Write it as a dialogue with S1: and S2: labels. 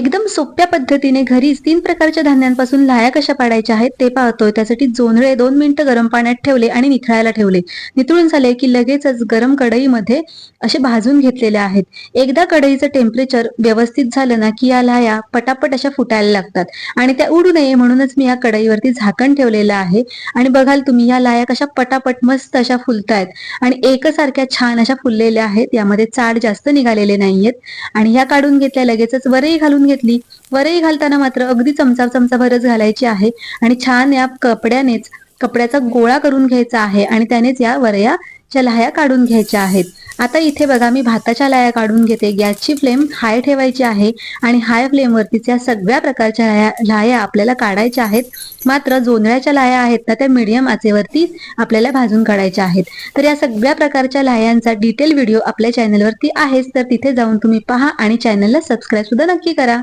S1: एकदम सोप्या पद्धतीने घरीच तीन प्रकारच्या धान्यांपासून लाया कशा पाडायच्या आहेत ते पाहतोय. त्यासाठी जोंधळे दोन मिनिटं गरम पाण्यात ठेवले आणि निथळायला ठेवले. निथळून झाले की लगेचच गरम कढईमध्ये असे भाजून घेतलेले आहेत. एकदा कढईचं टेम्परेचर व्यवस्थित झालं ना की या लाया पटापट अशा फुटायला लागतात. आणि त्या उडू नये म्हणूनच मी या कढईवरती झाकण ठेवलेलं आहे. आणि बघाल तुम्ही या लाया कशा पटापट मस्त अशा फुलतायत. आणि एकसारख्या छान अशा फुललेल्या आहेत. यामध्ये चाड जास्त निघालेले नाहीयेत. आणि ह्या काढून घेतल्या लगेचच वरही घालून घेतली. वरही घालताना मात्र अगदी चमचा चमचा भरच घालायची आहे आणि छान या कपड्यानेच कपड्याचा गोळा करून घ्यायचा आहे आणि त्यानेच या वरया लाह्या काढून घ्यायच्या आहेत. आता इथे बघा मी भाताच्या लाया काढून घेते. गॅसची फ्लेम हाय ठेवायची आहे आणि हाय फ्लेमवरतीच या सगळ्या प्रकारच्या लाया लाया आपल्याला काढायच्या आहेत. मात्र जोंधळ्याच्या लाया आहेत ना त्या मीडियम आचेवरती आपल्याला भाजून काढायच्या आहेत. तर या सगळ्या प्रकारच्या लायांचा डिटेल व्हिडिओ आपल्या चॅनलवरती आहेच. तर तिथे जाऊन तुम्ही पहा आणि चॅनलला सबस्क्राईब सुद्धा नक्की करा.